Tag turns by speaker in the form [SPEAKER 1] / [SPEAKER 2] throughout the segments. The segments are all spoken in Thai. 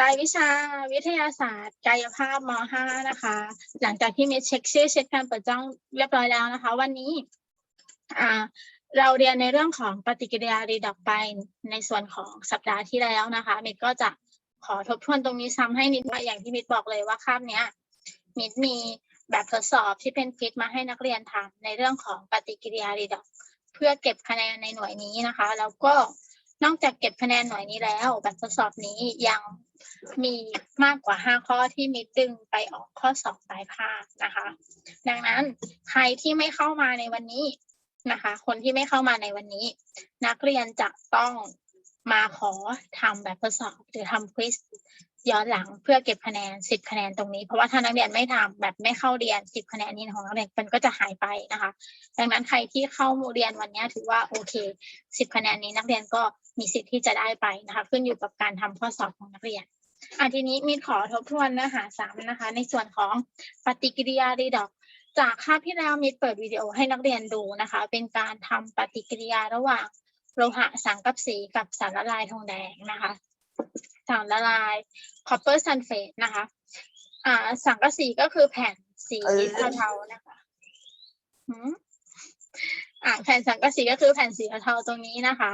[SPEAKER 1] รายวิชาวิทยาศาสตร์ กายภาพม .5 นะคะ หลังจากที่เมเช็คชื่อเช็คการเปิดจ้องเรียบร้อยแล้วนะคะ วันนี้เราเรียนในเรื่องของปฏิกิริยารีดอกไปในส่วนของสัปดาห์ที่แล้วนะคะมิดก็จะขอทบทวนตรงนี้ซ้ำให้นิดว่าอย่างที่มิดบอกเลยว่าคาบเนี้ยมิดมีแบบทดสอบที่เป็นฟิตมาให้นักเรียนทำในเรื่องของปฏิกิริยารีดอกเพื่อเก็บคะแนนในหน่วยนี้นะคะ แล้วก็นอกจากเก็บคะแนนหน่วยนี้แล้วแบบทดสอบนี้ยัง มีมากกว่า 5 ข้อที่มิดดึงไปออกข้อสอบปลายภาคนะคะ ดังนั้นใครที่ไม่เข้ามาในวันนี้นะคะ คนที่ไม่เข้ามาในวันนี้ นักเรียนจะต้องมาขอทำแบบทดสอบหรือทำควิส ย้อนหลังเพื่อเก็บคะแนน10คะแนนตรงนี้ เพราะว่าถ้านักเรียนไม่ทำแบบไม่เข้าเรียน10คะแนนนี้ของนักเรียนมันก็จะหายไปนะคะ ดังนั้นใครที่เข้าเรียนวันนี้ถือว่าโอเค10คะแนนนี้นักเรียนก็มีสิทธิ์ที่จะได้ไปนะคะ ขึ้นอยู่กับการทำข้อสอบของนักเรียนอะทีนี้มีขอทบทวนเนื้อหาซ้ำนะคะ ในส่วนของปฏิกิริยารีดอกจากคาบที่แล้วมีเปิดวิดีโอให้นักเรียนดูนะคะ เป็นการทำปฏิกิริยาระหว่างโลหะสังกับสีกับสารละลายทองแดงนะคะ สารละลาย copper sulfate นะคะ อ่า สังกะสีก็คือแผ่นสี
[SPEAKER 2] เออ
[SPEAKER 1] เทาๆนะคะหืมอ่าแผ่นสังกะสีก็คือแผ่นสีเทาๆตรงนี้นะคะ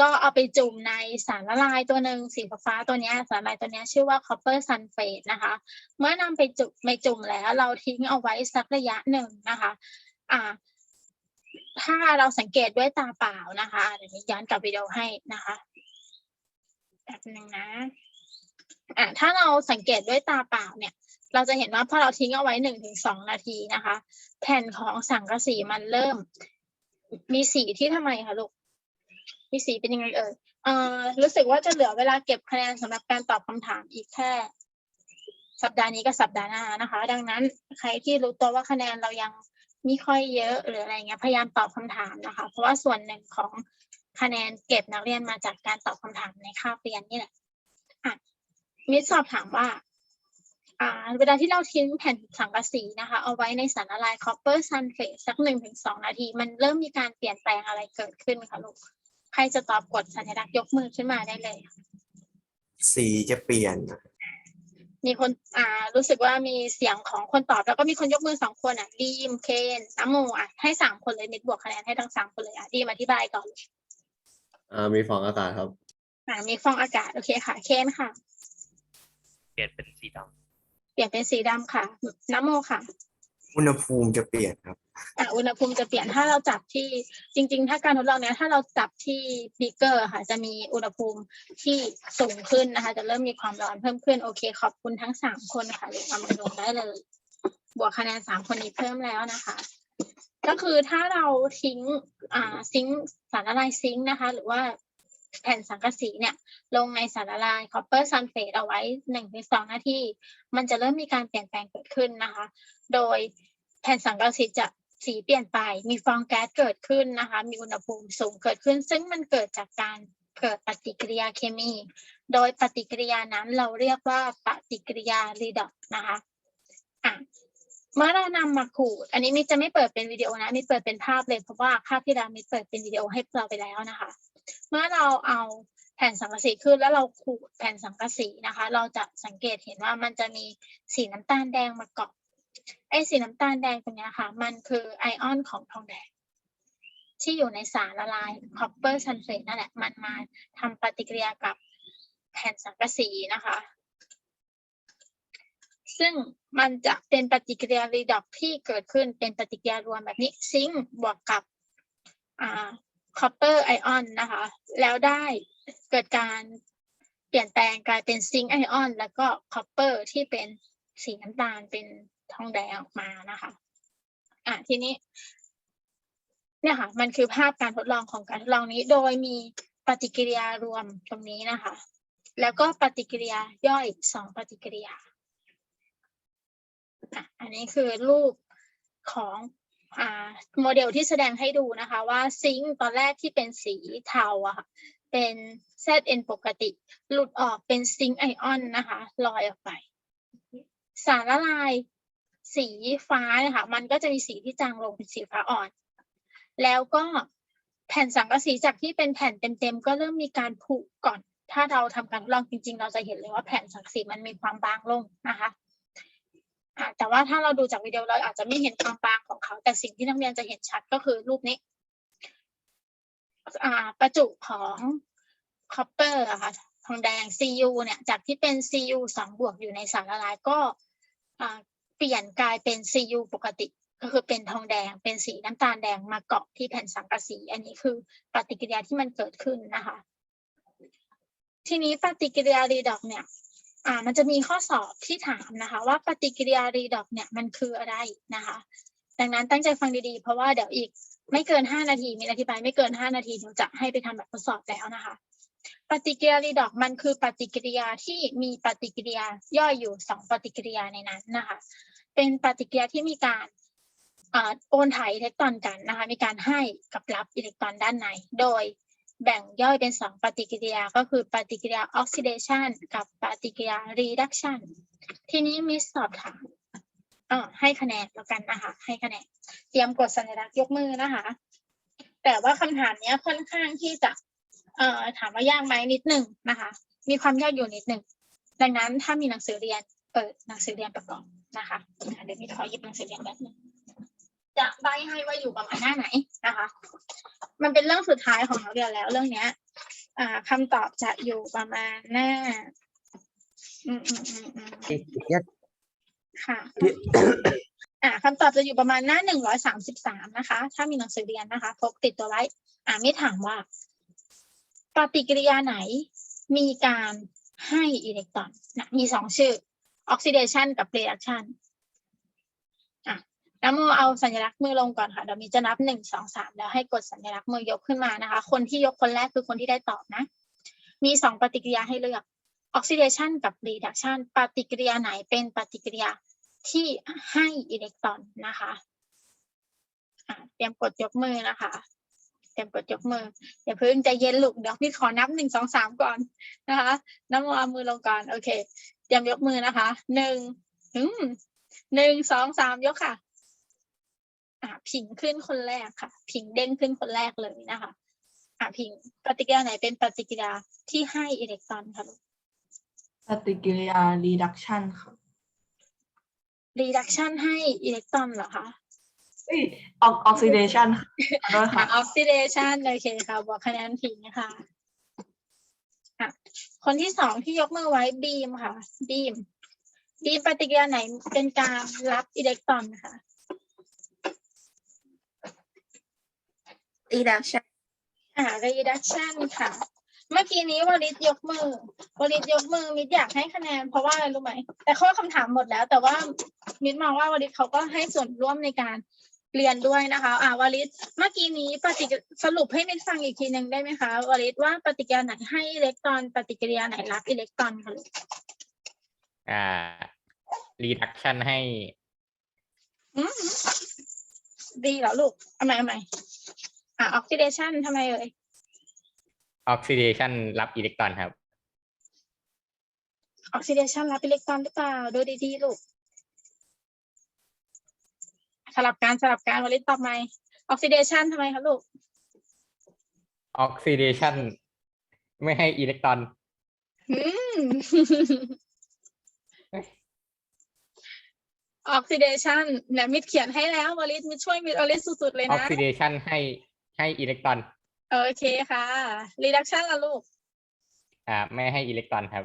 [SPEAKER 1] ก็เอาไปจุ่มในสารละลายตัวหนึ่งสีฟ้าๆตัวเนี้ยสารละลายตัวเนี้ยชื่อว่า copper sulfate นะคะ เมื่อนำไปจุ่มไปจุ่มแล้ว เราทิ้งเอาไว้สักระยะหนึ่งนะคะ อ่า ถ้าเราสังเกตด้วยตาเปล่านะคะเดี๋ยวนี้ย้อนกลับวิดีโอให้นะคะ แบบหนึ่งนะอ่าถ้าเราสังเกตด้วยตาเปล่าเนี่ย เราจะเห็นว่าพอเราทิ้งเอาไว้หนึ่งถึงสองนาทีนะคะ แผ่นของสังกะสีมันเริ่ม มีสีที่ทำไมคะลูกมีสีเป็นยังไงเอ่ยเอ่อรู้สึกว่าจะเหลือเวลาเก็บคะแนนสำหรับการตอบคำถามอีกแค่ สัปดาห์นี้กับสัปดาห์หน้านะคะ ดังนั้นใครที่รู้ตัวว่าคะแนนเรายังไม่ค่อยเยอะหรืออะไรเงี้ยพยายามตอบคำถามนะคะ เพราะว่าส่วนหนึ่งของ คะแนนเก็บนักเรียนมาจากการตอบคำถามในคาบเรียนนี่แหละอะมิสสอบถามว่าอ่า เวลาที่เราทิ้งแผ่นสังกะสีนะคะ เอาไว้ในสารละลาย copper sulfate สักหนึ่งถึงสองนาที มันเริ่มมีการเปลี่ยนแปลงอะไรเกิดขึ้นคะลูก ใครจะตอบกดสัญลักษณ์ยกมือขึ้นมาได้เลยค่ะ
[SPEAKER 2] สีจะเปลี่ยน
[SPEAKER 1] มีคนอ่ารู้สึกว่ามีเสียงของคนตอบแล้วก็มีคนยกมือสองคนอะดีมเคนน้ำโมอะให้สามคนเลยมิดบวกคะแนนให้ทั้งสามคนเลยอะดีมอธิบายก่อน
[SPEAKER 3] อ่ามีฟองอากาศครับ
[SPEAKER 1] อ่ามีฟองอากาศ โอเคค่ะ เคนค่ะ
[SPEAKER 4] เปลี่ยนเป็นสีด
[SPEAKER 1] เปลี่ยนเป็นสีดำค่ะน้ำโมค่ะ
[SPEAKER 2] อุณหภูมิจะเปลี่ยนครับ
[SPEAKER 1] อะอุณหภูมิจะเปลี่ยนถ้าเราจับที่จริง ๆ ถ้าการทดลองเนี้ยถ้าเราจับที่บีเกอร์ค่ะ จะมีอุณหภูมิที่สูงขึ้นนะคะ จะเริ่มมีความร้อนเพิ่มขึ้นโอเค ขอบคุณทั้งสามคนค่ะเดี๋ยวเอามาลงได้เลย บวกคะแนนสามคนนี้เพิ่มแล้วนะคะ ก็คือถ้าเราทิ้งอ่าซิงสารละลายซิงค์นะคะ หรือว่าแผ่นสังกะสีเนี่ยลงในสารละลาย copper sulfate เอาไว้หนึ่งถึงสองนาทีมันจะเริ่มมีการเปลี่ยนแปลงเกิดขึ้นนะคะ โดยแผ่นสังกะสีจะสีเปลี่ยนไป มีฟองแก๊สเกิดขึ้นนะคะ มีอุณหภูมิสูงเกิดขึ้น ซึ่งมันเกิดจากการเกิดปฏิกิริยาเคมี โดยปฏิกิริยานั้นเราเรียกว่าปฏิกิริยารีดอกนะคะอะ มื่อเรานำมาขูด อันนี้มิจะไม่เปิดเป็นวิดีโอนะมิเปิดเป็นภาพเลยเพราะว่าภาพที่เรามิเปิดเป็นวิดีโอให้เราไปแล้วนะคะ เมื่อเราเอาแผ่นสังกะสีขึ้นแล้วเราขูดแผ่นสังกะสีนะคะ เราจะสังเกตเห็นว่ามันจะมีสีน้ำตาลแดงมาเกาะไอ้สีน้ำตาลแดงตรงนี้ค่ะ มันคือไอออนของทองแดงที่อยู่ในสารละลาย copper sulfate นั่นแหละมันมาทำปฏิกิริยากับแผ่นสังกะสีนะคะ ซึ่งมันจะเป็นปฏิกิริยารีดอกที่เกิดขึ้นเป็นปฏิกิริยารวมแบบนี้ซิงค์บวกกับอ่า copper ion นะคะ แล้วได้เกิดการเปลี่ยนแปลงกลายเป็นซิงค์ไอออนแล้วก็ copper ที่เป็นสีน้ำตาลเป็นทองแดงออกมานะคะ อะทีนี้เนี่ยค่ะ มันคือภาพการทดลองของการทดลองนี้ โดยมีปฏิกิริยารวมตรงนี้นะคะ แล้วก็ปฏิกิริยาย่อยสองปฏิกิริยา อะอันนี้คือรูปของอ่าโมเดลที่แสดงให้ดูนะคะว่าซิงค์ตอนแรกที่เป็นสีเทาอะค่ะเป็น ZN ปกติ หลุดออกเป็นซิงค์ไอออนนะคะลอยออกไป สารละลายสีฟ้านะคะมันก็จะมีสีที่จางลงเป็นสีฟ้าอ่อน แล้วก็แผ่นสังกะสีจากที่เป็นแผ่นเต็มๆก็เริ่มมีการผุก่อน ถ้าเราทำการทดลองจริง ๆ เราจะเห็นเลยว่าแผ่นสังกะสีมันมีความบางลงนะคะ แต่ว่าถ้าเราดูจากวิดีโอเราอาจจะไม่เห็นความบางของเขา แต่สิ่งที่นักเรียนจะเห็นชัดก็คือรูปนี้ประจุของคอปเปอร์ค่ะทองแดง Cu เนี่ยจากที่เป็น Cu สองบวกอยู่ในสารละลายก็เปลี่ยนกลายเป็น Cu ปกติก็คือเป็นทองแดงเป็นสีน้ำตาลแดงมาเกาะที่แผ่นสังกะสี อันนี้คือปฏิกิริยาที่มันเกิดขึ้นนะคะ ทีนี้ปฏิกิริยารีดอกเนี่ย อ่ามันจะมีข้อสอบที่ถามนะคะ ว่าปฏิกิริยารีดอกเนี่ยมันคืออะไรนะคะ ดังนั้นตั้งใจฟังดีๆ เพราะว่าเดี๋ยวอีกไม่เกิน 5 นาที มีอธิบายไม่เกิน 5 นาทีหนูจะให้ไปทำแบบทดสอบแล้วนะคะ ปฏิกิริยารีดอกมันคือปฏิกิริยาที่มีปฏิกิริยาย่อยอยู่สองปฏิกิริยาในนั้นนะคะ เป็นปฏิกิริยาที่มีการอ่าโอนถ่ายอิเล็กตรอนกันนะคะ มีการให้กับรับอิเล็กตรอนด้านใน โดย แบ่งย่อยเป็นสองปฏิกิริยาก็คือปฏิกิริยาออกซิเดชันกับปฏิกิริยารีดักชันทีนี้มิสสอบถามออให้คะแนนแล้วกันนะคะให้คะแนนเตรียมกดสัญลักษณ์ยกมือนะคะ แต่ว่าคำถามเนี้ยค่อนข้างที่จะเอ่อถามว่ายากไหมนิดหนึ่งนะคะ มีความยากอยู่นิดหนึ่งดังนั้นถ้ามีหนังสือเรียนเปิดหนังสือเรียนประกอบนะคะเดี๋ยวมีขอหยิบหนังสือเรียนแบบนึง จะใบให้ว่าอยู่ประมาณหน้าไหนนะคะ มันเป็นเรื่องสุดท้ายของนักเรียนแล้วเรื่องเนี้ย อ่าคำตอบจะอยู่ประมาณหน้า อืมอืมอืมอืมค่ะ อ่าคำตอบจะอยู่ประมาณหน้าหนึ่งร้อยสามสิบสามนะคะ ถ้ามีหนังสือเรียนนะคะพกติดตัวไว้ อ่าไม่ถามว่า ปฏิกิริยาไหนมีการให้อิเล็กตรอนนะมีสองชื่อ ออกซิเดชันกับเรดักชัน อะแล้วโมเอาสัญลักษณ์มือลงก่อนค่ะเดี๋ยวมีจะนับหนึ่งสองสามแล้วให้กดสัญลักษณ์มือยกขึ้นมานะคะ คนที่ยกคนแรกคือคนที่ได้ตอบนะ มีสองปฏิกิริยาให้เลือกออกซิเดชันกับรีดักชันปฏิกิริยาไหนเป็นปฏิกิริยาที่ให้อิเล็กตรอนนะคะเตรียมกดยกมือนะคะ เตรียมกดยกมืออย่าเพิ่งใจเย็นลูกเดี๋ยวพี่ขอนับหนึ่งสองสามก่อนนะคะ น้ำมือเอามือลงก่อนโอเค เตรียมยกมือนะคะหนึ่งหนึ่งสองสามยกค่ะ อะผิงขึ้นคนแรกค่ะผิงเด้งขึ้นคนแรกเลยนะคะอะผิงปฏิกิริยาไหนเป็นปฏิกิริยาที่ให้อิเล็กตรอนคะลูก
[SPEAKER 5] ปฏิกิริยา reduction ค่ะ
[SPEAKER 1] รีดักชันให้อิเล็กตรอนเหรอคะ
[SPEAKER 5] เอ้ย ox- oxidation ค่ะขอโทษค่ะ
[SPEAKER 1] ออกซิเดชันโอเคค่ะบวกคะแนนผิงค่ะอะคนที่สองที่ยกมือไว้บีมค่ะบีมบีมปฏิกิริยาไหนเป็นการรับอิเล็กตรอนค่ะ
[SPEAKER 6] reduction
[SPEAKER 1] อ่า reduction ค่ะ เมื่อกี้นี้วลิตยกมือวลิตยกมือมิดอยากให้คะแนน เพราะว่าอะไรรู้ไหม แต่ข้อคำถามหมดแล้ว แต่ว่ามิดมองว่าวลิตเขาก็ให้ส่วนร่วมในการเรียนด้วยนะคะ อ่าวลิตเมื่อกี้นี้ปฏิกิริสรุปให้มิดฟังอีกทีหนึ่งได้ไหมคะวลิตว่าปฏิกิริยาไหนให้อิเล็กตรอน ปฏิกิริยาไหนรับอิเล็กตรอนคะลูก
[SPEAKER 6] อ่า reduction ให้
[SPEAKER 1] อืมดีเหรอลูกเอาใหม่เอาใหม่อ่า oxidation ทำไมเอ่ย
[SPEAKER 6] oxidation รับอิเล็กตรอนครับ
[SPEAKER 1] oxidation รับอิเล็กตรอนหรือเปล่าดูดีๆลูกสลับการสลับการวลิตตอบไหม oxidation ทำไมคะลูก
[SPEAKER 6] oxidation ไม่ให้อิเล็กตรอน
[SPEAKER 1] อืม oxidation เนี่ยมิดเขียนให้แล้ววลิตมิดช่วยมิดวลิตสุดๆเลยนะ
[SPEAKER 6] oxidation ให้ ให้อิเล็กตรอน
[SPEAKER 1] โอเคค่ะ reduction ละลูก
[SPEAKER 6] อ่าไม่ให้อิเล็กตรอนครับ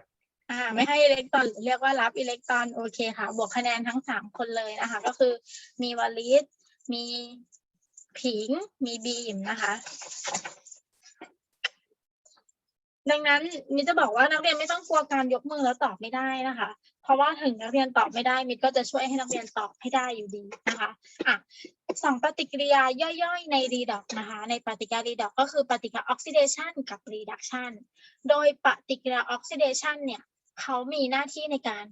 [SPEAKER 1] อ่า ไม่ให้อิเล็กตรอนหรือเรียกว่ารับอิเล็กตรอนโอเคค่ะ บวกคะแนนทั้งสามคนเลยนะคะ ก็คือมีวลิตมีผิง มีบีมนะคะ ดังนั้นมินจะบอกว่านักเรียนไม่ต้องกลัวการยกมือแล้วตอบไม่ได้นะคะ เพราะว่าถึงนักเรียนตอบไม่ได้มินก็จะช่วยให้นักเรียนตอบให้ได้อยู่ดีนะคะอะสองปฏิกิริยาย่อยๆ ในรีดอกนะคะในปฏิกิริยารีดอกก็คือปฏิกิริยาออกซิเดชันกับรีดักชันโดยปฏิกิริยาออกซิเดชันเนี่ยเขามีหน้าที่ในการ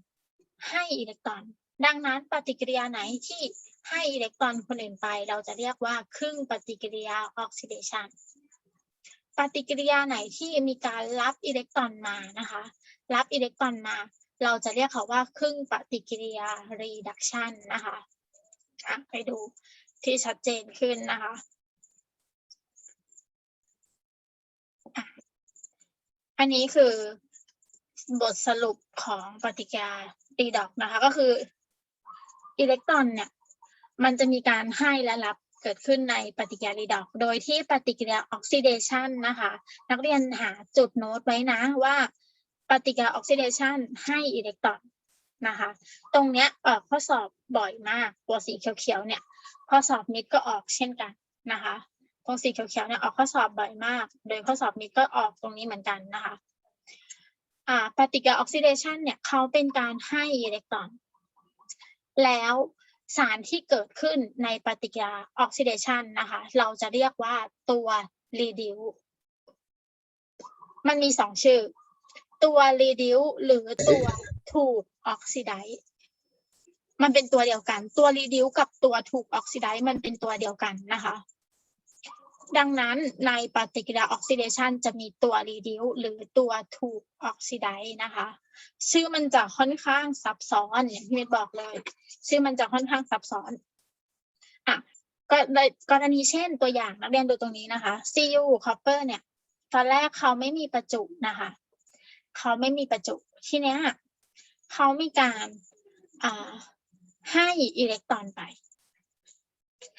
[SPEAKER 1] ให้อิเล็กตรอน ดังนั้นปฏิกิริยาไหนที่ให้อิเล็กตรอนคนอื่นไป เราจะเรียกว่าครึ่งปฏิกิริยาออกซิเดชันปฏิกิริยาไหนที่มีการรับอิเล็กตรอนมานะคะ รับอิเล็กตรอนมา เราจะเรียกเขาว่าครึ่งปฏิกิริยา reduction นะคะไปดูที่ชัดเจนขึ้นนะคะอันนี้คือบทสรุปของปฏิกิริยารีดอกนะคะ ก็คืออิเล็กตรอนเนี่ย มันจะมีการให้และรับเกิดขึ้นในปฏิกิริยารีดอก โดยที่ปฏิกิริยาออกซิเดชันนะคะ นักเรียนหาจุดโน้ตไว้นะว่า ปฏิกิริยาออกซิเดชันให้อิเล็กตรอนนะคะ ตรงเนี้ยออกข้อสอบบ่อยมากตัวสีเขียวๆเนี่ยข้อสอบมิดก็ออกเช่นกันนะคะตรงสีเขียวๆเนี่ยออกข้อสอบบ่อยมาก โดยข้อสอบมิดก็ออกตรงนี้เหมือนกันนะคะอ่าปฏิกิริยาออกซิเดชันเนี่ยเขาเป็นการให้อิเล็กตรอน แล้วสารที่เกิดขึ้นในปฏิกิริยาออกซิเดชันนะคะ เราจะเรียกว่าตัวรีดิวมันมีสองชื่อ ตัวรีดิวหรือตัวถูกออกซิไดซ์มันเป็นตัวเดียวกัน ตัวรีดิวกับตัวถูกออกซิไดซ์มันเป็นตัวเดียวกันนะคะ ดังนั้นในปฏิกิริยาออกซิเดชันจะมีตัวรีดิวหรือตัวถูกออกซิไดซ์นะคะ ชื่อมันจะค่อนข้างซับซ้อนอย่างที่เมย์บอกเลย ชื่อมันจะค่อนข้างซับซ้อนอะก็ในกรณีเช่นตัวอย่างนักเรียนดูตรงนี้นะคะ Cu copper เนี่ย ตอนแรกเขาไม่มีประจุนะคะ เขาไม่มีประจุทีเนี้ยเขามีการให้อิเล็กตรอนไป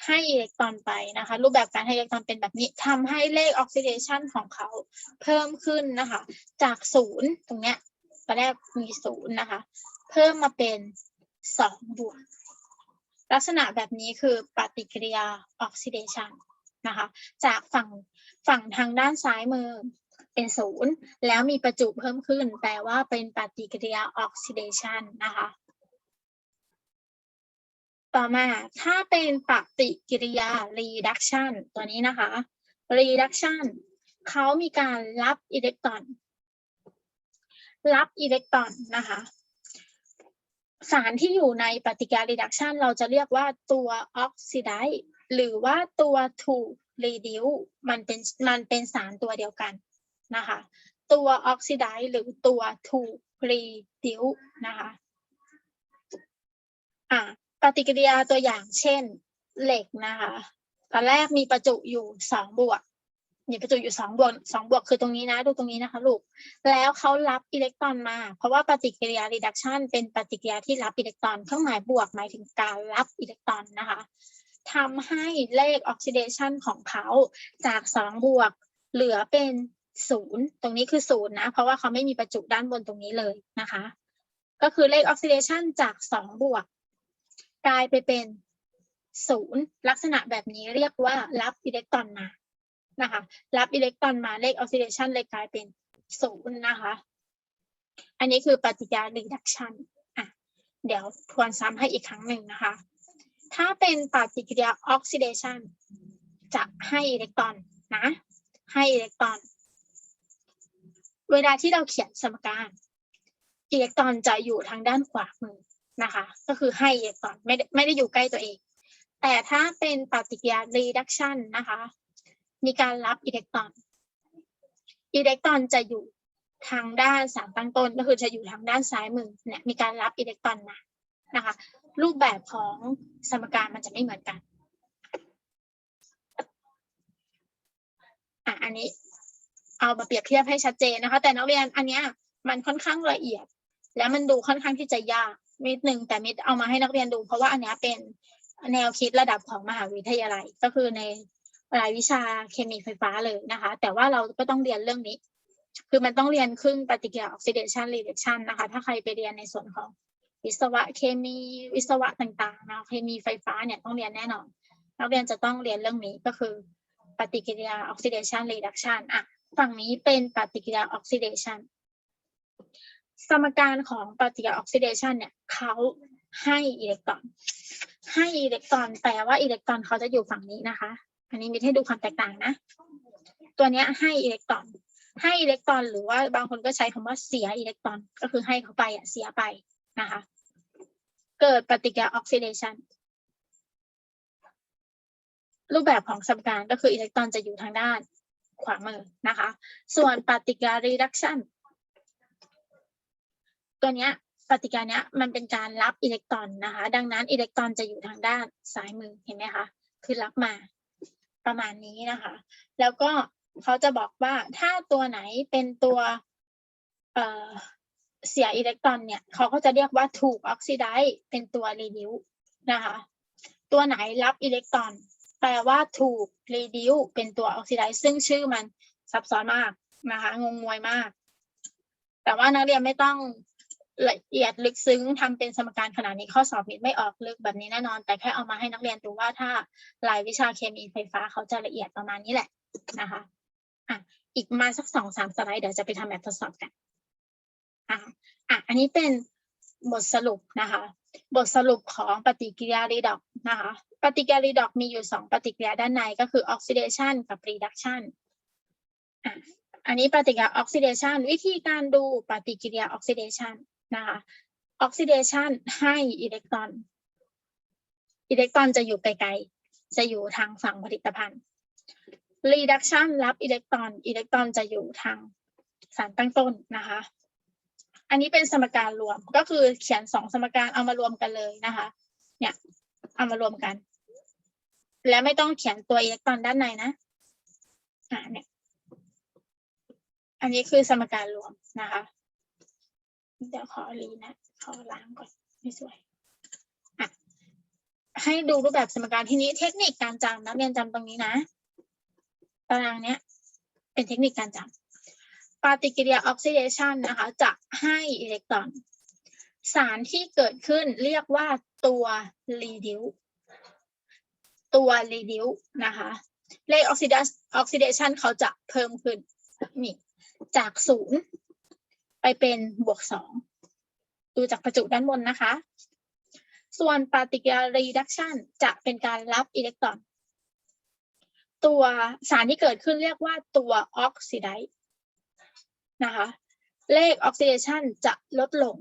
[SPEAKER 1] ให้อิเล็กตรอนไปนะคะ รูปแบบการให้อิเล็กตรอนเป็นแบบนี้ทำให้เลขออกซิเดชันของเขาเพิ่มขึ้นนะคะ จากศูนย์ตรงเนี้ยตอนแรกมีศูนย์นะคะ เพิ่มมาเป็นสองบวกลักษณะแบบนี้คือปฏิกิริยาออกซิเดชันนะคะ จากฝั่งฝั่งทางด้านซ้ายมือ เป็นศูนย์แล้วมีประจุเพิ่มขึ้น แปลว่าเป็นปฏิกิริยาออกซิเดชันนะคะ ต่อมาถ้าเป็นปฏิกิริยา reduction ตัวนี้นะคะ reduction เขามีการรับอิเล็กตรอน รับอิเล็กตรอนนะคะ สารที่อยู่ในปฏิกิริยา reduction เราจะเรียกว่าตัวออกซิไดซ์หรือว่าตัวถูก reduce มันเป็นมันเป็นสารตัวเดียวกัน นะคะ ตัวออกซิไดซ์หรือตัวถูก reduce นะคะอะปฏิกิริยาตัวอย่างเช่นเหล็กนะคะตอนแรกมีประจุอยู่สองบวกมีประจุอยู่สองบวกสองบวกคือตรงนี้นะดูตรงนี้นะคะลูกแล้วเขารับอิเล็กตรอนมา เพราะว่าปฏิกิริยา reduction เป็นปฏิกิริยาที่รับอิเล็กตรอนเครื่องหมายบวกหมายถึงการรับอิเล็กตรอนนะคะทำให้เลขออกซิเดชันของเขาจากสองบวกเหลือเป็น ศูนย์ตรงนี้คือศูนย์นะ เพราะว่าเขาไม่มีประจุด้านบนตรงนี้เลยนะคะ ก็คือเลขออกซิเดชันจากสองบวก กลายไปเป็นศูนย์ลักษณะแบบนี้เรียกว่ารับอิเล็กตรอนมานะคะ รับอิเล็กตรอนมาเลขออกซิเดชันเลยกลายเป็นศูนย์นะคะ อันนี้คือปฏิกิริยา reduction อะเดี๋ยวทวนซ้ำให้อีกครั้งหนึ่งนะคะ ถ้าเป็นปฏิกิริยา oxidation จะให้อิเล็กตรอนนะ ให้อิเล็กตรอน เวลาที่เราเขียนสมการอิเล็กตรอนจะอยู่ทางด้านขวามือนะคะ ก็คือให้อิเล็กตรอนไม่ได้ไม่ได้อยู่ใกล้ตัวเอง แต่ถ้าเป็นปฏิกิริยา reduction นะคะ มีการรับอิเล็กตรอนอิเล็กตรอนจะอยู่ทางด้านสารตั้งต้นก็คือจะอยู่ทางด้านซ้ายมือเนี่ยมีการรับอิเล็กตรอนมานะคะ รูปแบบของสมการมันจะไม่เหมือนกันอะอันนี้ เอามาเปรียบเทียบให้ชัดเจนนะคะ แต่นักเรียนอันเนี้ยมันค่อนข้างละเอียด แล้วมันดูค่อนข้างที่จะยากนิดนึงแต่มิดเอามาให้นักเรียนดู เพราะว่าอันเนี้ยเป็นแนวคิดระดับของมหาวิทยาลัยก็คือในรายวิชาเคมีไฟฟ้าเลยนะคะ แต่ว่าเราก็ต้องเรียนเรื่องนี้ คือมันต้องเรียนครึ่งปฏิกิริยา oxidation reduction นะคะ ถ้าใครไปเรียนในส่วนของวิศวะเคมีวิศวะต่างๆนะเคมีไฟฟ้าเนี่ยต้องเรียนแน่นอน นักเรียนจะต้องเรียนเรื่องนี้ก็คือปฏิกิริยา oxidation reduction อะ ฝั่งนี้เป็นปฏิกิริยา oxidation สมการของปฏิกิริยา oxidation เนี่ยเขาให้อิเล็กตรอน ให้อิเล็กตรอนแปลว่าอิเล็กตรอนเขาจะอยู่ฝั่งนี้นะคะ อันนี้มีให้ดูความแตกต่างนะ ตัวเนี้ยให้อิเล็กตรอน ให้อิเล็กตรอน หรือว่าบางคนก็ใช้คำว่าเสียอิเล็กตรอน ก็คือให้เขาไปอะเสียไปนะคะ เกิดปฏิกิริยาออกซิเดชันรูปแบบของสมการก็คืออิเล็กตรอนจะอยู่ทางด้าน ขวามือนะคะ ส่วนปฏิกิริยา reduction ตัวเนี้ยปฏิกิริยาเนี้ยมันเป็นการรับอิเล็กตรอนนะคะ ดังนั้นอิเล็กตรอนจะอยู่ทางด้านซ้ายมือเห็นไหมคะคือรับมาประมาณนี้นะคะ แล้วก็เขาจะบอกว่าถ้าตัวไหนเป็นตัวเเสียอิเล็กตรอนเนี่ยเขาก็จะเรียกว่าถูกออกซิไดซ์เป็นตัวรีดิวนะคะ ตัวไหนรับอิเล็กตรอน แปลว่าถูกรีดิวเป็นตัวออกซิไดซ์ซึ่งชื่อมันซับซ้อนมากนะคะ งงงวยมาก แต่ว่านักเรียนไม่ต้องละเอียดลึกซึ้งทำเป็นสมการขนาดนี้ข้อสอบมิดไม่ออกลึกแบบนี้แน่นอน แต่แค่เอามาให้นักเรียนดูว่าถ้ารายวิชาเคมีไฟฟ้าเขาจะละเอียดประมาณนี้แหละนะคะอะอีกมาสักสองสามสไลด์เดี๋ยวจะไปทำแบบทดสอบกันอะอะอันนี้เป็น บทสรุปนะคะ บทสรุปของปฏิกิริยารีดอกนะคะ ปฏิกิริยารีดอกมีอยู่สองปฏิกิริยาด้านในก็คือออกซิเดชันกับรีดักชันอันนี้ปฏิกิริยาออกซิเดชันวิธีการดูปฏิกิริยาออกซิเดชันนะคะออกซิเดชันให้อิเล็กตรอน อิเล็กตรอนจะอยู่ไกลๆ จะอยู่ทางฝั่งผลิตภัณฑ์ reduction รับอิเล็กตรอน อิเล็กตรอนจะอยู่ทางสารตั้งต้นนะคะ อันนี้เป็นสมการรวมก็คือเขียนสองสมการเอามารวมกันเลยนะคะ เนี่ย เอามารวมกัน และไม่ต้องเขียนตัวอิเล็กตรอนด้านในนะอ่าเนี่ยอันนี้คือสมการรวมนะคะเดี๋ยวขอรีนะ ขอล้างก่อนไม่สวยอะให้ดูรูปแบบสมการทีนี้เทคนิคการจำนักเรียนจำตรงนี้นะ ตารางเนี้ย เป็นเทคนิคการจำ ปฏิกิริยาออกซิเดชันนะคะจะให้อิเล็กตรอน สารที่เกิดขึ้นเรียกว่าตัวรีดิวตัวรีดิวนะคะเลขออกซิเดชออกซิเดชันเขาจะเพิ่มขึ้นนี่จากศูนย์ไปเป็นบวกสองดูจากประจุด้านบนนะคะ ส่วนปฏิกิริยา reduction จะเป็นการรับอิเล็กตรอน ตัวสารที่เกิดขึ้นเรียกว่าตัวออกซิไดซ์ นะคะ เลขออกซิเดชันจะลดลง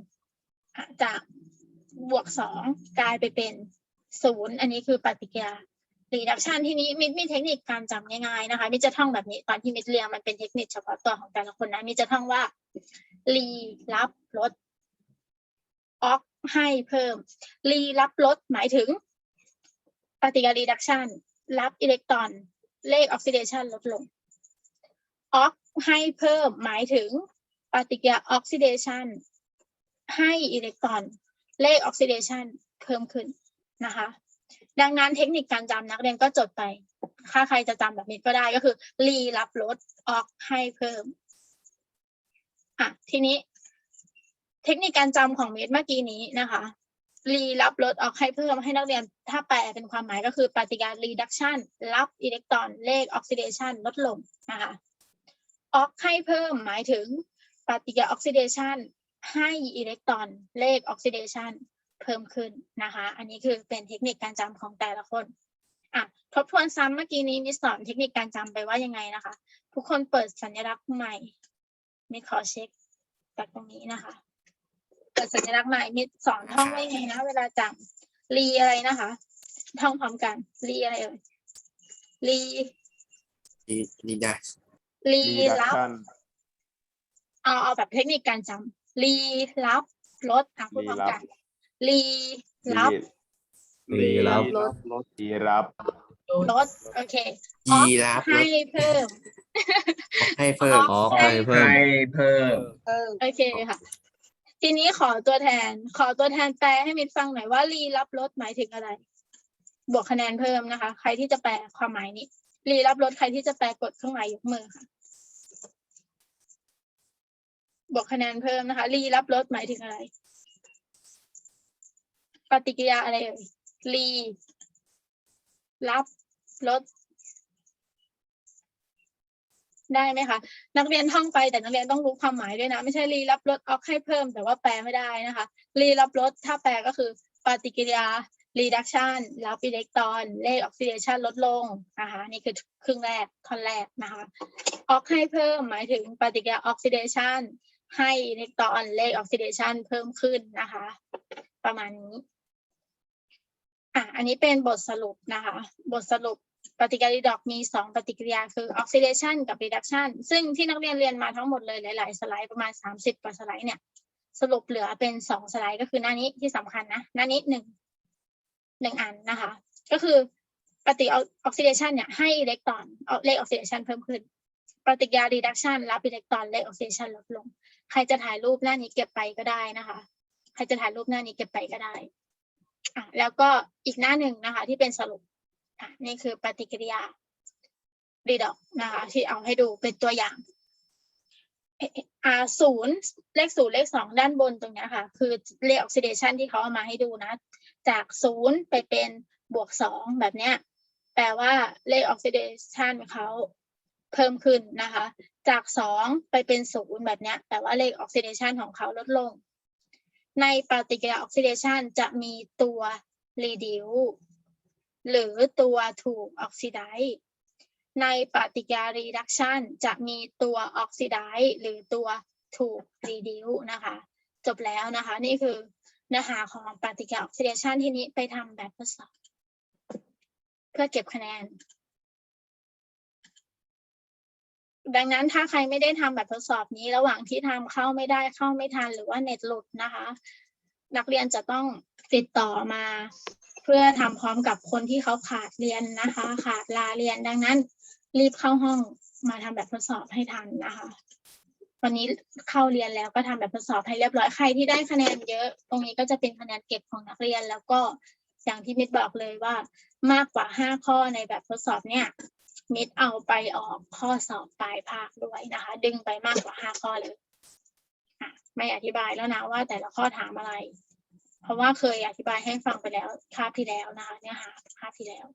[SPEAKER 1] จากบวกสองกลายไปเป็นศูนย์อันนี้คือปฏิกิริยา reduction ที่นี้มิดมีเทคนิคการจำง่ายๆนะคะมิจะท่องแบบนี้ตอนที่มิดเรียนมันเป็นเทคนิคเฉพาะตัวของแต่ละคนนะมิจะท่องว่ารีรับลดออกให้เพิ่มรีรับลดหมายถึงปฏิกิริยา reduction รับอิเล็กตรอนเลขออกซิเดชันลดลงออก ให้เพิ่มหมายถึงปฏิกิริยาออกซิเดชันให้อิเล็กตรอนเลขออกซิเดชันเพิ่มขึ้นนะคะ ดังนั้นเทคนิคการจำนักเรียนก็จดไป ถ้าใครจะจำแบบนี้ก็ได้ก็คือ รีรับลดออกให้เพิ่มอะทีนี้ เทคนิคการจำของเมดเมื่อกี้นี้นะคะรีรับลดออกให้เพิ่มให้นักเรียนถ้าแปลเป็นความหมายก็คือปฏิกิริยา reduction รับอิเล็กตรอนเลข oxidation ลดลงนะคะ ออกให้เพิ่มหมายถึงปฏิกิริยา oxidation ให้อิเล็กตรอนเลข oxidation เพิ่มขึ้นนะคะ อันนี้คือเป็นเทคนิคการจำของแต่ละคนอะทบทวนซ้ำเมื่อกี้นี้มิสสอนเทคนิคการจำไปว่ายังไงนะคะ ทุกคนเปิดสัญลักษณ์ใหม่มิสขอเช็คจากตรงนี้นะคะเปิดสัญลักษณ์ใหม่มิสสอนท่องไว้ไงนะเวลาจำรีอะไรนะคะ ท่องพร้อมกันรีอะไรเอ่ยรี
[SPEAKER 2] ดีดีได้
[SPEAKER 1] รีรับ
[SPEAKER 7] reduction
[SPEAKER 1] เอาเอาแบบเทคนิคการจำรีรับลดอะพูดพร้อมกันรีรับ
[SPEAKER 3] รีรับ
[SPEAKER 7] ลดลดรีรับ
[SPEAKER 1] ลดโอเค
[SPEAKER 2] ยีรับล
[SPEAKER 1] ให้
[SPEAKER 2] ด
[SPEAKER 1] เพิ่ม
[SPEAKER 2] ให้เพิ่ม
[SPEAKER 3] ออกให้เพิ่ม
[SPEAKER 8] เพิ่ม
[SPEAKER 1] โอเคค่ะ ทีนี้ขอตัวแทน ขอตัวแทนแปลให้มิตรฟังหน่อยว่ารีรับลดหมายถึงอะไร บวกคะแนนเพิ่มนะคะ ใครที่จะแปลความหมายนี้รีรับลดใครที่จะแปลกดเครื่องหมายยกมือค่ะ บวกคะแนนเพิ่มนะคะ รีรับลดหมายถึงอะไร ปฏิกิริยาอะไรเอ่ย รี รับลด ได้ไหมคะ นักเรียนท่องไปแต่นักเรียนต้องรู้ความหมายด้วยนะ ไม่ใช่รีรับลดออกให้เพิ่ม แต่ว่าแปลไม่ได้นะคะ รีรับลดถ้าแปลก็คือ ปฏิกิริยา reduction รับอิเล็กตรอนเลขออกซิเดชันลดลงนะคะนี่คือครึ่งแรกท่อนแรกนะคะออกให้เพิ่มหมายถึงปฏิกิริยาออกซิเดชัน ให้อิเล็กตรอนเลขออกซิเดชันเพิ่มขึ้นนะคะ ประมาณนี้อะอันนี้เป็นบทสรุปนะคะ บทสรุปปฏิกิริยาดอกมีสองปฏิกิริยาคือออกซิเดชันกับ reduction ซึ่งที่นักเรียนเรียนมาทั้งหมดเลยหลาย ๆ สไลด์ประมาณสามสิบกว่าสไลด์เนี่ย สรุปเหลือเป็นสองสไลด์ก็คือหน้านี้ที่สำคัญนะ หน้านี้หนึ่งหนึ่งอันนะคะ ก็คือปฏิออกซิเดชันเนี่ยให้อิเล็กตรอนเอาเลขออกซิเดชันเพิ่มขึ้น ปฏิกิริยา reduction รับอิเล็กตรอนเลขออกซิเดชันลดลง ใครจะถ่ายรูปหน้านี้เก็บไปก็ได้นะคะ ใครจะถ่ายรูปหน้านี้เก็บไปก็ได้อะแล้วก็อีกหน้าหนึ่งนะคะ ที่เป็นสรุปอะนี่คือปฏิกิริยา redox นะคะ ที่เอาให้ดูเป็นตัวอย่างอาศูนย์เลขศูนย์เลขสองด้านบนตรงนี้ค่ะ คือเลขออกซิเดชันที่เขาเอามาให้ดูนะ จากศูนย์ไปเป็นบวกสองแบบเนี้ยแปลว่าเลขออกซิเดชันเขา เพิ่มขึ้นนะคะ จากสองไปเป็นศูนย์แบบเนี้ยแปลว่าเลขออกซิเดชันของเขาลดลง ในปฏิกิริยาออกซิเดชันจะมีตัว reduce หรือตัวถูกออกซิไดซ์ในปฏิกิริยา reduction จะมีตัวออกซิไดซ์หรือตัวถูก reduce นะคะ จบแล้วนะคะ นี่คือเนื้อหาของปฏิกิริยาออกซิเดชันที่นี้ไปทำแบบทดสอบ เพื่อเก็บคะแนน ดังนั้นถ้าใครไม่ได้ทำแบบทดสอบนี้ระหว่างที่ทำเข้าไม่ได้เข้าไม่ทันหรือว่าเน็ตหลุดนะคะ นักเรียนจะต้องติดต่อมา เพื่อทำพร้อมกับคนที่เขาขาดเรียนนะคะ ขาดลาเรียนดังนั้น รีบเข้าห้องมาทำแบบทดสอบให้ทันนะคะ วันนี้เข้าเรียนแล้วก็ทำแบบทดสอบให้เรียบร้อยใครที่ได้คะแนนเยอะ ตรงนี้ก็จะเป็นคะแนนเก็บของนักเรียนแล้วก็อย่างที่มิตรบอกเลยว่ามากกว่าห้าข้อในแบบทดสอบเนี่ย มิตรเอาไปออกข้อสอบปลายภาคด้วยนะคะ ดึงไปมากกว่าห้าข้อเลยไม่อธิบายแล้วนะว่าแต่ละข้อถามอะไร เพราะว่าเคยอธิบายให้ฟังไปแล้วคาบที่แล้วนะคะ เนี่ยหาคาบที่แล้ว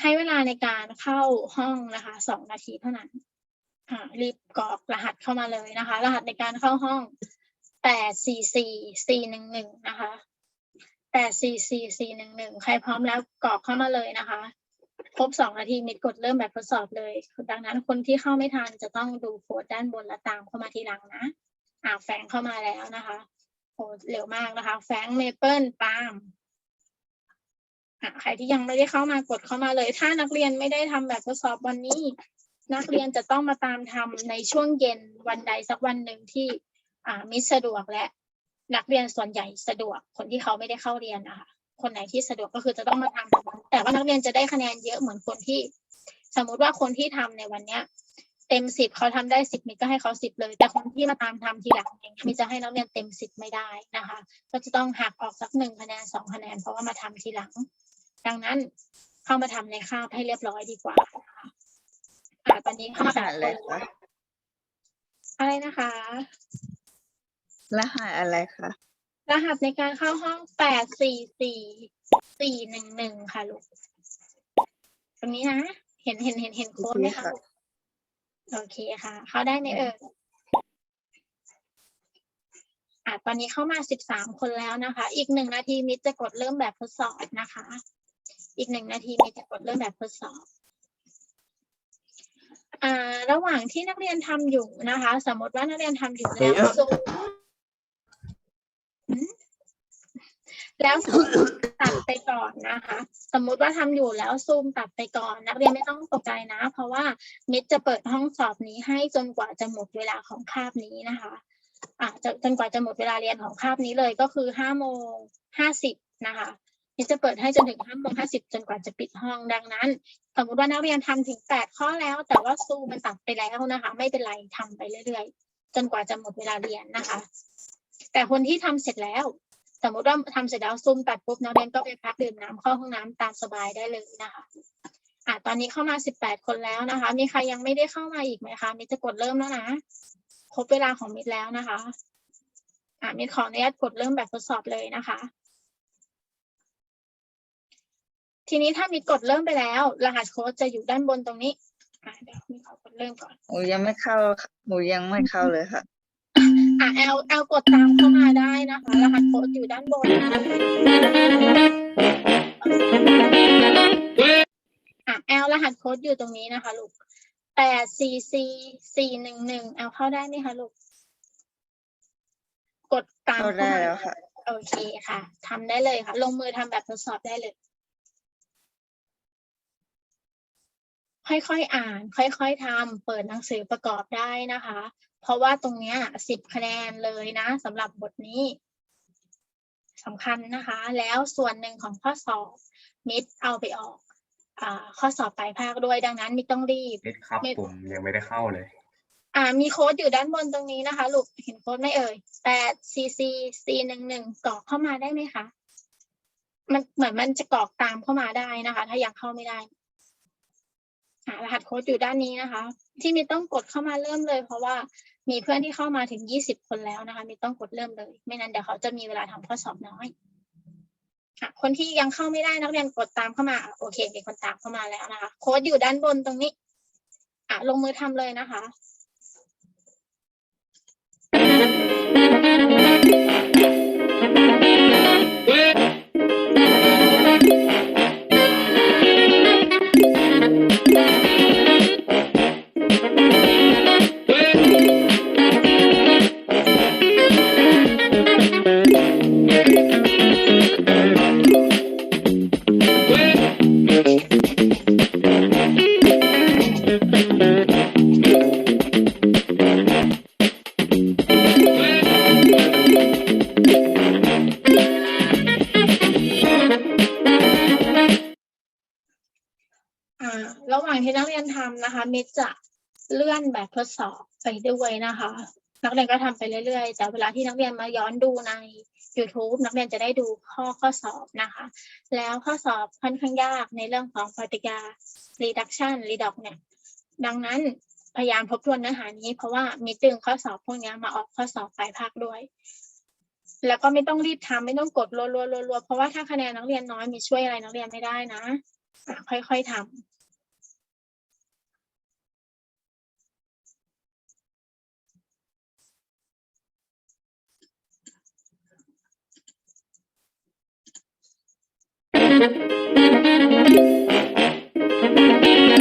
[SPEAKER 1] ให้เวลาในการเข้าห้องนะคะสองนาทีเท่านั้นอ่ารีบกรอกรหัสเข้ามาเลยนะคะ รหัสในการเข้าห้องแปดสี่สี่สี่หนึ่งหนึ่งนะคะแปดสี่สี่สี่หนึ่งหนึ่งใครพร้อมแล้วกรอกเข้ามาเลยนะคะ ครบสองนาทีมิดกดเริ่มแบบทดสอบเลย ดังนั้นคนที่เข้าไม่ทันจะต้องดูโค้ดด้านบนและตามเข้ามาทีหลังนะอ่าแฟงเข้ามาแล้วนะคะโอ้เร็วมากนะคะแฟงเมเปิลปาล์มใครที่ยังไม่ได้เข้ามากดเข้ามาเลย ถ้านักเรียนไม่ได้ทำแบบทดสอบวันนี้ นักเรียนจะต้องมาตามทำในช่วงเย็นวันใดสักวันหนึ่งที่อ่ามิสะดวกและนักเรียนส่วนใหญ่สะดวกคนที่เขาไม่ได้เข้าเรียนนะคะ คนไหนที่สะดวกก็คือจะต้องมาทำแต่ว่านักเรียนจะได้คะแนนเยอะเหมือนคนที่ สมมุติว่าคนที่ทำในวันเนี้ย เต็มสิบเขาทำได้สิบมิตรก็ให้เขาสิบเลย แต่คนที่มาตามทำทีหลังอย่างเงี้ยมิตรจะให้นักเรียนเต็มสิบไม่ได้นะคะ ก็จะต้องหักออกสักหนึ่งคะแนนสองคะแนนเพราะว่ามาทำทีหลัง ดังนั้นเข้ามาทำในคาบให้เรียบร้อยดีกว่านะคะอ่าตอนนี้เข้ามา
[SPEAKER 7] รหัสอะไรคะ
[SPEAKER 1] อะไรนะคะ
[SPEAKER 7] รหัสอะไรคะ
[SPEAKER 1] รหัสในการเข้าห้องแปดสี่สี่สี่หนึ่งหนึ่งค่ะลูกตรงนี้นะ เห็นเห็นเห็นเห็นโค้ดไหมคะลูกโอเคค่ะ เข้าได้ไหมเอ่ยอะตอนนี้เข้ามาสิบสามคนแล้วนะคะ อีกหนึ่งนาทีมิตรจะกดเริ่มแบบทดสอบนะคะ อีกหนึ่งนาทีมิตรจะกดเริ่มแบบทดสอบอ่าระหว่างที่นักเรียนทำอยู่นะคะ สมมติว่านักเรียนทำอยู่แล้วซูม แล้วซูมตัดไปก่อนนะคะ สมมุติว่าทำอยู่แล้วซูมตัดไปก่อน นักเรียนไม่ต้องตกใจนะ เพราะว่ามิตรจะเปิดห้องสอบนี้ให้จนกว่าจะหมดเวลาของคาบนี้นะคะอ่าจจนกว่าจะหมดเวลาเรียนของคาบนี้เลยก็คือห้าโมงห้าสิบนะคะมิตรจะเปิดให้จนถึงห้าโมงห้าสิบจนกว่าจะปิดห้องดังนั้น สมมติว่านักเรียนทำถึงแปดข้อแล้ว แต่ว่าซูมมันตัดไปแล้วนะคะ ไม่เป็นไรทำไปเรื่อยๆ จนกว่าจะหมดเวลาเรียนนะคะ แต่คนที่ทำเสร็จแล้ว สมมติว่าทำเสร็จแล้วซูมตัดปุ๊บนักเรียนก็ไปพักดื่มน้ำเข้าห้องน้ำตามสบายได้เลยนะคะอะตอนนี้เข้ามาสิบแปดคนแล้วนะคะ มีใครยังไม่ได้เข้ามาอีกไหมคะมิจะกดเริ่มแล้วนะครบเวลาของมิตรแล้วนะคะ อะมิตรขออนุญาตกดเริ่มแบบทดสอบเลยนะคะ ทีนี้ถ้ามิตรกดเริ่มไปแล้ว รหัสโค้ดจะอยู่ด้านบนตรงนี้อะเดี๋ยวมิตรขอกดเริ่มก่อน
[SPEAKER 7] หนูยังไม่เข้าหนูยังไม่เข้าเลยค่ะ
[SPEAKER 1] อะแอลแอลกดตามเข้ามาได้นะคะ รหัสโค้ดอยู่ด้านบนอะแอลรหัสโค้ดอยู่ตรงนี้นะคะลูกแปดสี่สี่สี่หนึ่งหนึ่งแอลเข้าได้ไหมคะลูก กดตาม
[SPEAKER 7] เข้าได้
[SPEAKER 1] มา
[SPEAKER 7] แล้วค่ะ
[SPEAKER 1] โอเคค่ะทำได้เลยค่ะ ลงมือทำแบบทดสอบได้เลย ค่อยๆอ่าน ค่อยๆทำเปิดหนังสือประกอบได้นะคะ เพราะว่าตรงเนี้ยสิบคะแนนเลยนะสำหรับบทนี้สำคัญนะคะ แล้วส่วนหนึ่งของข้อสอบมิดเอาไปออกอ่าข้อสอบปลายภาคด้วยดังนั้นมิกต้องรีบ
[SPEAKER 8] เอ็ดครับ
[SPEAKER 1] ไม่
[SPEAKER 8] ผมยังไม่ได้เข้าเลย
[SPEAKER 1] อ่ามีโค้ดอยู่ด้านบนตรงนี้นะคะลูกเห็นโค้ดไหม่เอ่ยแปด cc c หนึ่งหนึ่งกรอกเข้ามาได้ไหมคะมันเหมือนมันจะกรอกตามเข้ามาได้นะคะ ถ้ายังเข้าไม่ได้หารหัสโค้ดอยู่ด้านนี้นะคะ ที่มีต้องกดเข้ามาเริ่มเลย เพราะว่า มีเพื่อนที่เข้ามาถึงยี่สิบคนแล้วนะคะมีต้องกดเริ่มเลย ไม่นั้นเดี๋ยวเขาจะมีเวลาทำข้อสอบน้อยค่ะคนที่ยังเข้าไม่ได้นักเรียนกดตามเข้ามา โอเค มีคนตามเข้ามาแล้วนะคะ โค้ดอยู่ด้านบนตรงนี้อะลงมือทำเลยนะคะ นะคะมิตรจะเลื่อนแบบทดสอบไปด้วยนะคะ นักเรียนก็ทำไปเรื่อยๆ แต่เวลาที่นักเรียนมาย้อนดูใน YouTube นักเรียนจะได้ดูข้อข้อสอบนะคะ แล้วข้อสอบค่อนข้างยากในเรื่องของปฏิกิริยา reduction redox เนี่ย ดังนั้นพยายามทบทวนเนื้อหานี้ เพราะว่ามีตึงข้อสอบพวกนี้มาออกข้อสอบปลายภาคด้วย แล้วก็ไม่ต้องรีบทำไม่ต้องกดรัวๆๆเพราะว่าถ้าคะแนนนักเรียนน้อยมีช่วยอะไรนักเรียนไม่ได้นะ ค่อยๆทำอ่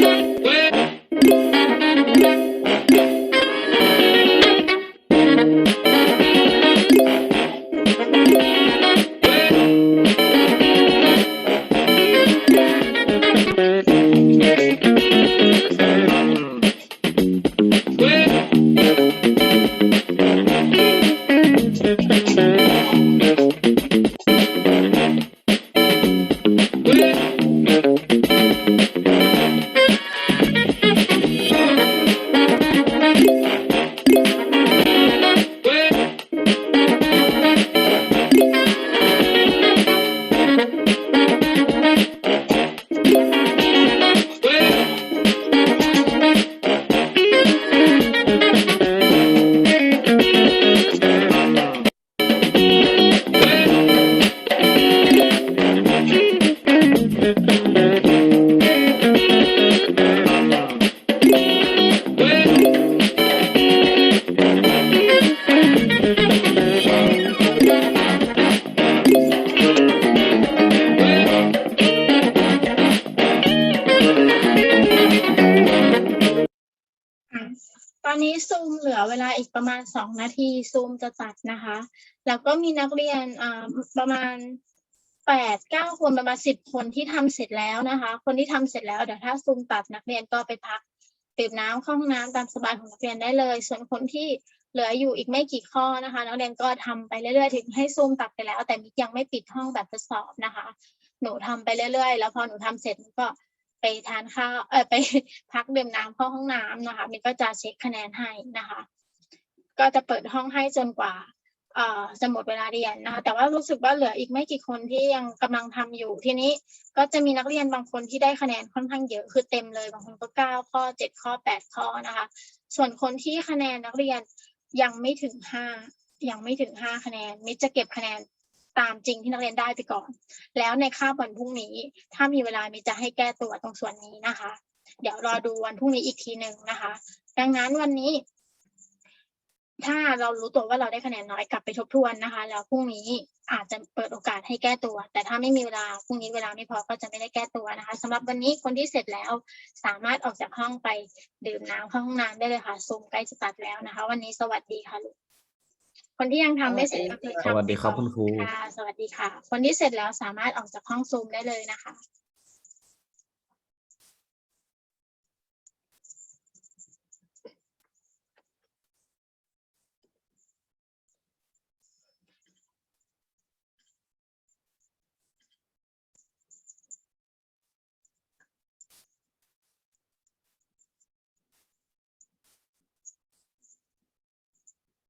[SPEAKER 1] ซูมเหลือเวลาอีกประมาณสองนาทีซูมจะตัดนะคะ แล้วก็มีนักเรียนประมาณแปดเก้าคนประมาณสิบคนที่ทำเสร็จแล้วนะคะ คนที่ทำเสร็จแล้วเดี๋ยวถ้าซูมตัดนักเรียนก็ไปพักดื่มน้ำเข้าห้องน้ำตามสบายของนักเรียนได้เลย ส่วนคนที่เหลืออยู่อีกไม่กี่ข้อนะคะ นักเรียนก็ทำไปเรื่อยๆ ถึงให้ซูมตัดไปแล้ว แต่มิกยังไม่ปิดห้องแบบทดสอบนะคะ หนูทำไปเรื่อยๆ แล้วพอหนูทำเสร็จก็ ไปทานข้าวเออไปพักดื่มน้ำเข้าห้องน้ำนะคะมินก็จะเช็คคะแนนให้นะคะ ก็จะเปิดห้องให้จนกว่าเอ่อจะหมดเวลาเรียนนะคะแต่ว่ารู้สึกว่าเหลืออีกไม่กี่คนที่ยังกำลังทำอยู่ทีนี้ก็จะมีนักเรียนบางคนที่ได้คะแนนค่อนข้างเยอะคือเต็มเลยบางคนก็เก้าข้อเจ็ดข้อแปดข้อนะคะ ส่วนคนที่คะแนนนักเรียนยังไม่ถึงห้ายังไม่ถึงห้าคะแนนมิจะเก็บคะแนน ตามจริงที่นักเรียนได้ไปก่อน แล้วในคาบวันพรุ่งนี้ ถ้ามีเวลามิจะให้แก้ตัวตรงส่วนนี้นะคะ เดี๋ยวรอดูวันพรุ่งนี้อีกทีหนึ่งนะคะ ดังนั้นวันนี้ ถ้าเรารู้ตัวว่าเราได้คะแนนน้อยกลับไปทบทวนนะคะ แล้วพรุ่งนี้อาจจะเปิดโอกาสให้แก้ตัว แต่ถ้าไม่มีเวลาพรุ่งนี้เวลาไม่พอก็จะไม่ได้แก้ตัวนะคะสำหรับวันนี้คนที่เสร็จแล้วสามารถออกจากห้องไปดื่มน้ำเข้าห้องน้ำได้เลยค่ะซูมใกล้จะตัดแล้วนะคะ วันนี้สวัสดีค่ะลูก คนที่ยังทำไม่เสร็จก็คือ
[SPEAKER 3] สวัสดีครับคุณครู
[SPEAKER 1] ค่ะสวัสดีค่ะ คนที่เสร็จแล้วสามารถออกจากห้องซูมได้เลยนะคะ